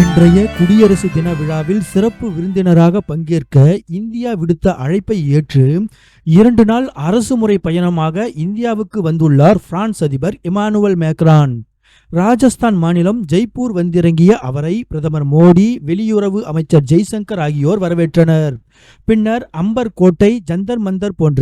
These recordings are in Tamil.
இன்றைய குடியரசு தின விழாவில் சிறப்பு விருந்தினராக பங்கேற்க இந்தியா விடுத்த அழைப்பை ஏற்று இரண்டு நாள் அரசு முறை பயணமாக இந்தியாவுக்கு வந்துள்ளார் பிரான்ஸ் அதிபர் இமானுவல் மேக்ரான். ராஜஸ்தான் மாநிலம் ஜெய்ப்பூர் வந்திறங்கிய அவரை பிரதமர் மோடி வெளியுறவு அமைச்சர் ஜெய்சங்கர் ஆகியோர் வரவேற்றனர். பின்னர் அம்பர் கோட்டை ஜந்தர் மந்தர் போன்ற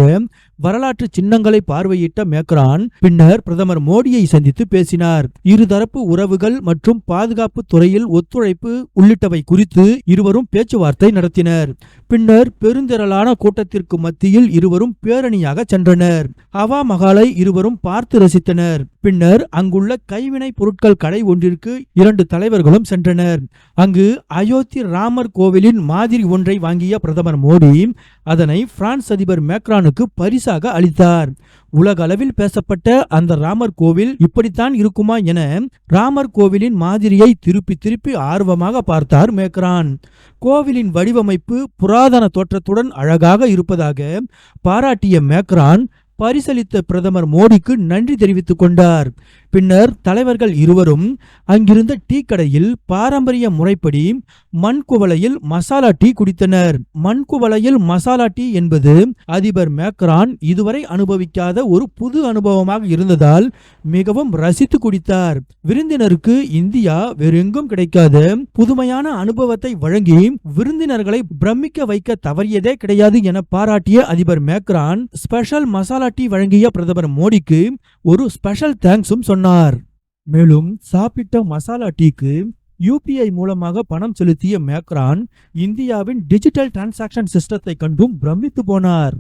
வரலாற்று சின்னங்களை பார்வையிட்ட மேக்ரான் பின்னர் பிரதமர் மோடியை சந்தித்து பேசினார். இருதரப்பு உறவுகள் மற்றும் பாதுகாப்பு துறையில் ஒத்துழைப்பு உள்ளிட்டவை குறித்து இருவரும் பேச்சுவார்த்தை நடத்தினர். பின்னர் பெருந்திரளான கூட்டத்திற்கு மத்தியில் இருவரும் பேரணியாக சென்றனர். ஹவா மகாலை இருவரும் பார்த்து ரசித்தனர். பின்னர் அங்குள்ள கைவினை பொருட்கள் கடை ஒன்றிற்கு இரண்டு தலைவர்களும் சென்றனர். அங்கு அயோத்தி ராமர் கோவிலின் மாதிரி ஒன்றை வாங்கிய பிரதமர் மோடி அதனை பிரான்ஸ் அதிபர் மேக்ரானுக்கு பரிசாக அளித்தார். உலக அளவில் பேசப்பட்ட அந்த ராமர் கோவில் இப்படித்தான் இருக்குமா என ராமர் கோவிலின் மாதிரியை திருப்பி திருப்பி ஆர்வமாக பார்த்தார் மேக்ரான். கோவிலின் வடிவமைப்பு புராதன தோற்றத்துடன் அழகாக இருப்பதாக பாராட்டிய மேக்ரான் பரிசளித்த பிரதமர் மோடிக்கு நன்றி தெரிவித்துக் கொண்டார். பின்னர் தலைவர்கள் இருவரும் அங்கிருந்த டீ கடையில் பாரம்பரிய முறைப்படி மண் குவளையில் மசாலா டீ குடித்தனர். மண் குவளையில் மசாலா டீ என்பது அதிபர் மேக்ரான் இதுவரை அனுபவிக்காத ஒரு புது அனுபவமாக இருந்ததால் மிகவும் ரசித்து குடித்தார். விருந்தினருக்கு இந்தியா வேறெங்கும் கிடைக்காத புதுமையான அனுபவத்தை வழங்கி விருந்தினர்களை பிரமிக்க வைக்க தவறியதே கிடையாது என பாராட்டிய அதிபர் மேக்ரான் ஸ்பெஷல் மசாலா டீ வழங்கிய பிரதமர் மோடிக்கு ஒரு ஸ்பெஷல் தேங்க்ஸும் சொன்னார். மேலும் சாப்பிட்ட மசாலா டீக்கு யூபிஐ மூலமாக பணம் செலுத்திய மேக்ரான் இந்தியாவின் டிஜிட்டல் டிரான்சாக்ஷன் சிஸ்டத்தை கண்டும் பிரமித்து போனார்.